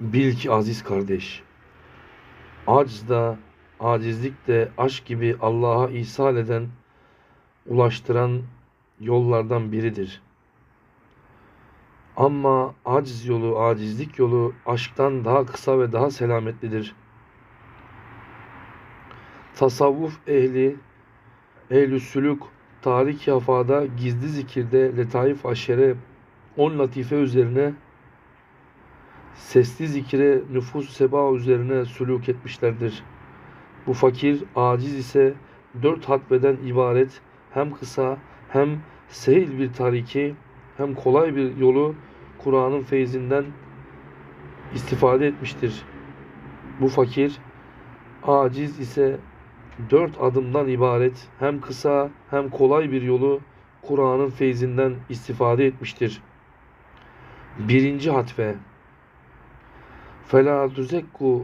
Bil ki aziz kardeş, acz da, acizlik de aşk gibi Allah'a ihsal eden, ulaştıran yollardan biridir. Ama aciz yolu, acizlik yolu aşktan daha kısa ve daha selametlidir. Tasavvuf ehli, ehl-i sülük, tarik yafada, gizli zikirde, letaif aşere, on latife üzerine sesli zikire, nüfus seba üzerine sülük etmişlerdir. Bu fakir, aciz ise dört hatbeden ibaret hem kısa hem sehil bir tariki hem kolay bir yolu Kur'an'ın feyzinden istifade etmiştir. Bu fakir, aciz ise dört adımdan ibaret hem kısa hem kolay bir yolu Kur'an'ın feyzinden istifade etmiştir. Birinci hatve فَلَا تُزَكُّ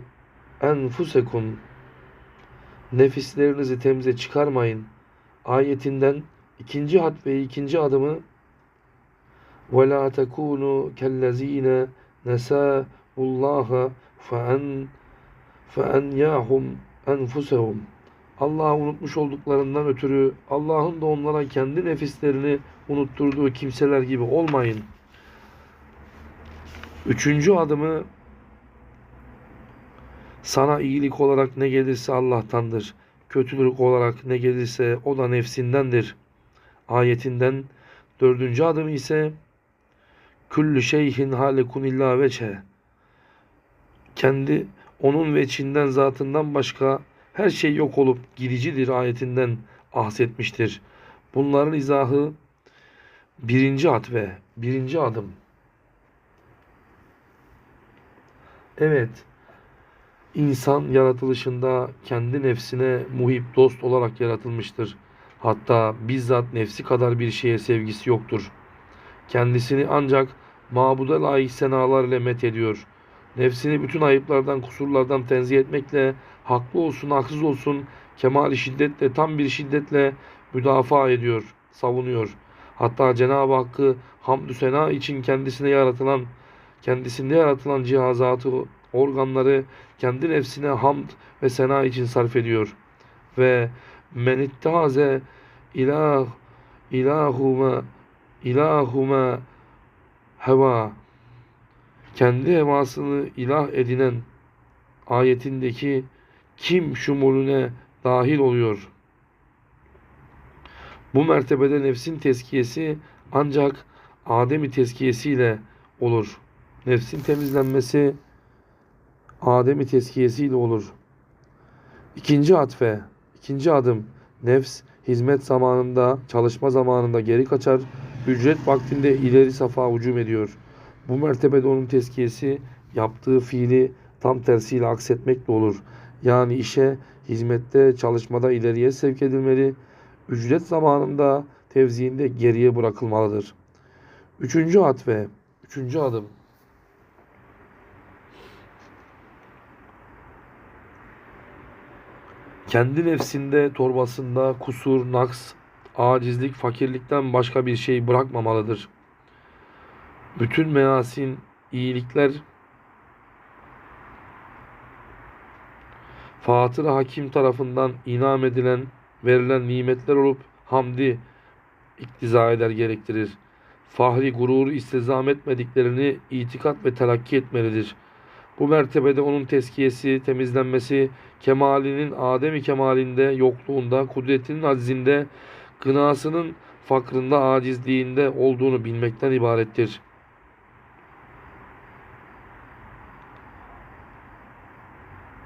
enfusekum Nefislerinizi temize çıkarmayın. Ayetinden ikinci hatveyi ikinci adımı وَلَا تَكُونُوا كَالَّذ۪ينَ نَسَاءُ اللّٰهَ فَاَنْ فَاَنْيَاهُمْ enfuseHum Allah'ı unutmuş olduklarından ötürü Allah'ın da onlara kendi nefislerini unutturduğu kimseler gibi olmayın. Üçüncü adımı sana iyilik olarak ne gelirse Allah'tandır. Kötülük olarak ne gelirse o da nefsindendir. Ayetinden dördüncü adım ise Küllü şeyhin halekun illa veçhe. Kendi onun veçinden zatından başka her şey yok olup gidicidir ayetinden ahsetmiştir. Bunların izahı birinci atve, birinci adım. Evet, insan yaratılışında kendi nefsine muhip dost olarak yaratılmıştır. Hatta bizzat nefsi kadar bir şeye sevgisi yoktur. Kendisini ancak mabuda layık senalar ile met ediyor. Nefsini bütün ayıplardan, kusurlardan tenzih etmekle, haklı olsun, haksız olsun, kemali şiddetle, tam bir şiddetle müdafaa ediyor, savunuyor. Hatta Cenab-ı Hakk'ı hamdü sena için kendisine yaratılan, kendisinde yaratılan cihazatı, organları kendi nefsine hamd ve sena için sarf ediyor. Ve men ittaze ilah ilahuma ilahuma heva kendi hevasını ilah edinen ayetindeki kim şumulüne dahil oluyor. Bu mertebede nefsin tezkiyesi ancak Adem'i tezkiyesiyle olur. Nefsin temizlenmesi Adem'i tezkiyesiyle olur. İkinci atfe, ikinci adım. Nefs hizmet zamanında, çalışma zamanında geri kaçar, ücret vaktinde ileri safa hücum ediyor. Bu mertebede onun tezkiyesi yaptığı fiili tam tersiyle aksetmekle olur. Yani işe, hizmette, çalışmada ileriye sevk edilmeli, ücret zamanında tevziinde geriye bırakılmalıdır. Üçüncü atfe, üçüncü adım. Kendi nefsinde, torbasında kusur, naks, acizlik, fakirlikten başka bir şey bırakmamalıdır. Bütün measin, iyilikler Fatır Hakim tarafından inam edilen, verilen nimetler olup hamdi iktiza eder gerektirir. Fahri gururu istizam etmediklerini itikat ve telakki etmelidir. Bu mertebede onun teskiyesi, temizlenmesi, kemalinin Adem-i kemalinde, yokluğunda, kudretinin aczinde, gınasının fakrında, acizliğinde olduğunu bilmekten ibarettir.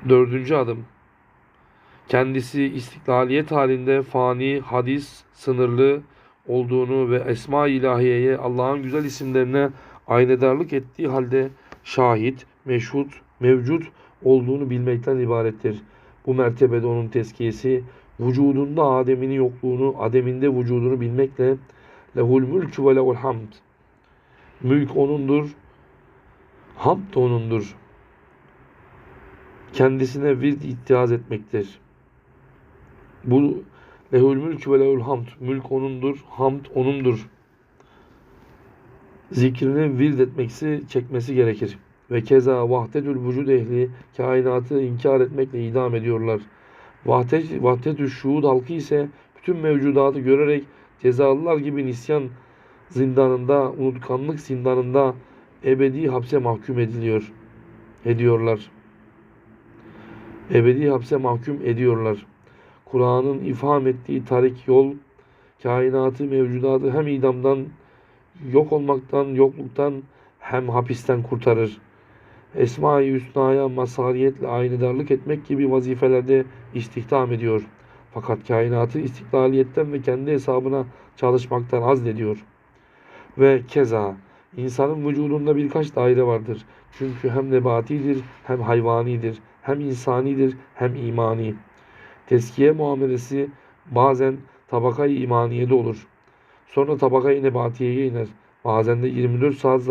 Dördüncü adım. Kendisi istiklaliyet halinde fani, hadis, sınırlı olduğunu ve esma-i ilahiyeye Allah'ın güzel isimlerine aynedarlık ettiği halde şahit, meşhut, mevcut olduğunu bilmekten ibarettir. Bu mertebede onun tezkiyesi vücudunda Adem'in yokluğunu, Adem'inde vücudunu bilmekle lehul mülk ve lehul hamd. Mülk onundur, hamd da onundur. Kendisine vird ittihaz etmektir. Bu lehul mülk ve lehul hamd. Mülk onundur, hamd onundur. Zikrini vird etmeksi, çekmesi gerekir. Ve keza vahdetül vücud ehli kainatı inkar etmekle idam ediyorlar. Vahdet, vahdetül şuhud halkı ise bütün mevcudatı görerek cezalılar gibi nisyan zindanında, unutkanlık zindanında ebedi hapse mahkum ediliyor. Ediyorlar. Ebedi hapse mahkum ediyorlar. Kur'an'ın ifham ettiği tarik yol, kainatı, mevcudatı hem idamdan, yok olmaktan, yokluktan hem hapisten kurtarır. Esma-i Hüsna'ya mazhariyetle aynidarlık etmek gibi vazifelerde istihdam ediyor. Fakat kainatı istiklaliyetten ve kendi hesabına çalışmaktan azlediyor. Ve keza insanın vücudunda birkaç daire vardır. Çünkü hem nebatidir, hem hayvanidir, hem insanidir, hem imani. Teskiye muamelesi bazen tabakayı imaniyede olur. Sonra tabakayı nebatiyeye iner. Bazen de 24 saat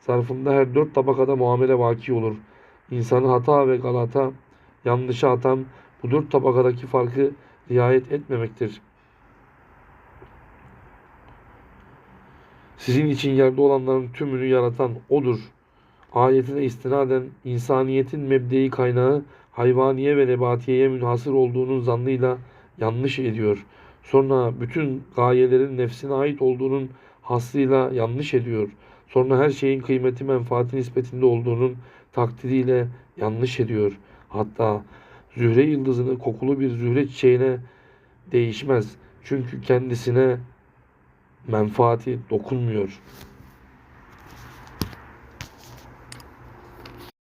zarfında her dört tabakada muamele vaki olur. İnsanı hata ve galata, yanlışa atan bu dört tabakadaki farkı riayet etmemektir. Sizin için yerde olanların tümünü yaratan O'dur. Ayetine istinaden insaniyetin mebdei kaynağı hayvaniye ve nebatiyeye münhasır olduğunun zannıyla yanlış ediyor. Sonra bütün gayelerin nefsine ait olduğunun haslıyla yanlış ediyor. Sonra her şeyin kıymeti menfaati nispetinde olduğunun takdiriyle yanlış ediyor. Hatta zühre yıldızını kokulu bir zühre çiçeğine değişmez. Çünkü kendisine menfaati dokunmuyor.